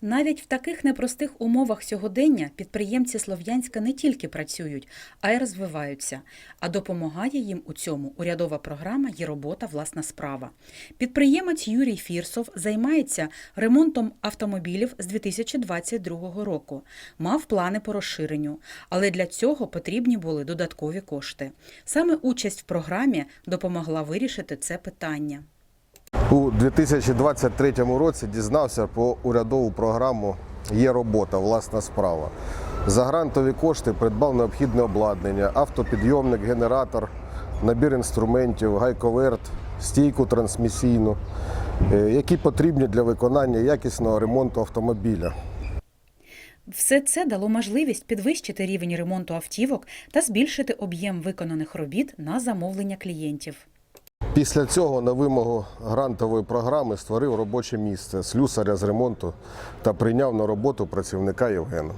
Навіть в таких непростих умовах сьогодення підприємці Слов'янська не тільки працюють, а й розвиваються. А допомагає їм у цьому урядова програма «Є робота, власна справа». Підприємець Юрій Фірсов займається ремонтом автомобілів з 2022 року. Мав плани по розширенню, але для цього потрібні були додаткові кошти. Саме участь в програмі допомогла вирішити це питання. У 2023 році дізнався про урядову програму Є робота, власна справа. За грантові кошти придбав необхідне обладнання, автопідйомник, генератор, набір інструментів, гайковерт, стійку трансмісійну, е, які потрібні для виконання якісного ремонту автомобіля. Все це дало можливість підвищити рівень ремонту автівок та збільшити об'єм виконаних робіт на замовлення клієнтів. Після цього на вимогу грантової програми створив робоче місце слюсаря з ремонту та прийняв на роботу працівника Євгена.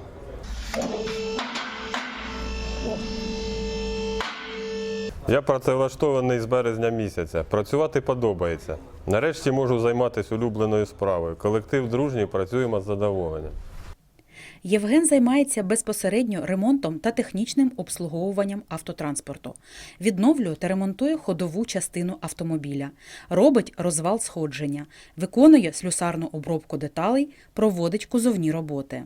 Я працевлаштований з березня місяця. Працювати подобається. Нарешті можу займатися улюбленою справою. Колектив дружній, працюємо з задоволенням. Євген займається безпосередньо ремонтом та технічним обслуговуванням автотранспорту, відновлює та ремонтує ходову частину автомобіля, робить розвал сходження, виконує слюсарну обробку деталей, проводить кузовні роботи.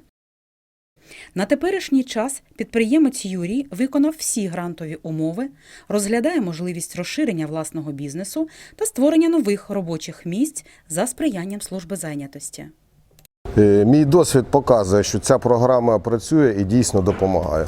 На теперішній час підприємець Юрій виконав всі грантові умови, розглядає можливість розширення власного бізнесу та створення нових робочих місць за сприянням служби зайнятості. Е, Мій досвід показує, що ця програма працює і дійсно допомагає.